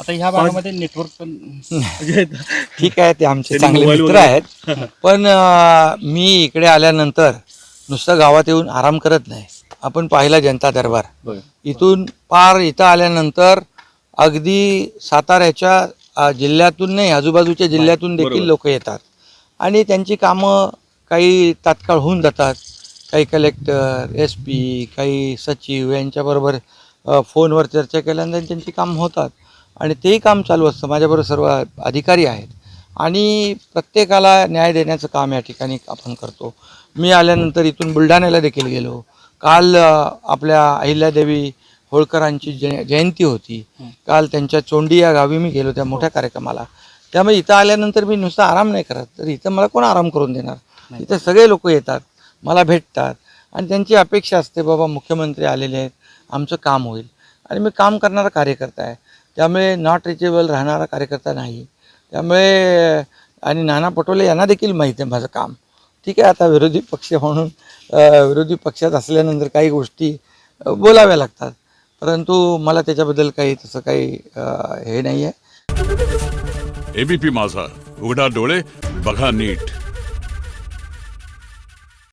आता ह्या भागामध्ये नेटवर्क पण म्हणजे ठीक आहे ते आमचे त्यांनी चांगले मोबाईल मित्र वगैरे- आहेत. पण अं, मी इकडे आल्यानंतर नुसतं गावात येऊन आराम करत नाही. आपण पाहिला जनता दरबार. बरं. इथून पार इथं आल्यानंतर अगदी साताऱ्याच्या अं, जिल्ह्यातून नाही आजूबाजूच्या जिल्ह्यातून देखील बरोबर. लोक येतात. आणि त्यांची कामं काही तात्काळ होऊन जातात. काही कलेक्टर एस पी काही सचिव यांच्याबरोबर अ, फोनवर चर्चा केल्यानंतर त्यांची कामं होतात. आणि तेही काम चालू असतं. माझ्याबरोबर सर्व अधिकारी आहेत. आणि प्रत्येकाला न्याय देण्याचं काम या ठिकाणी आपण करतो. मी आल्यानंतर इथून बुलढाण्याला देखील गेलो. काल आपल्या अहिल्यादेवी होळकरांची जय जयंती होती. काल त्यांच्या चोंडी या गावी मी गेलो त्या मोठ्या कार्यक्रमाला. त्यामुळे इथं आल्यानंतर मी नुसता आराम नाही करत. तर इथं मला कोण आराम करून देणार? इथं सगळे लोक येतात. मला भेटतात. आणि त्यांची अपेक्षा असते बाबा मुख्यमंत्री आलेले आहेत. आमचं काम होईल. आणि मी काम करणारा कार्यकर्ता आहे. त्यामुळे नॉट रिचेबल राहणारा कार्यकर्ता नाही. त्यामुळे आणि नाना पटोले यांना देखील माहीत आहे माझं काम. ठीक आहे आता विरोधी पक्ष म्हणून विरोधी पक्षात असल्यानंतर काही गोष्टी बोलाव्या लागतात. परंतु मला त्याच्याबद्दल काही तसं काही हे नाही आहे एबीपी माझा. उघडा डोळे बघा नीट.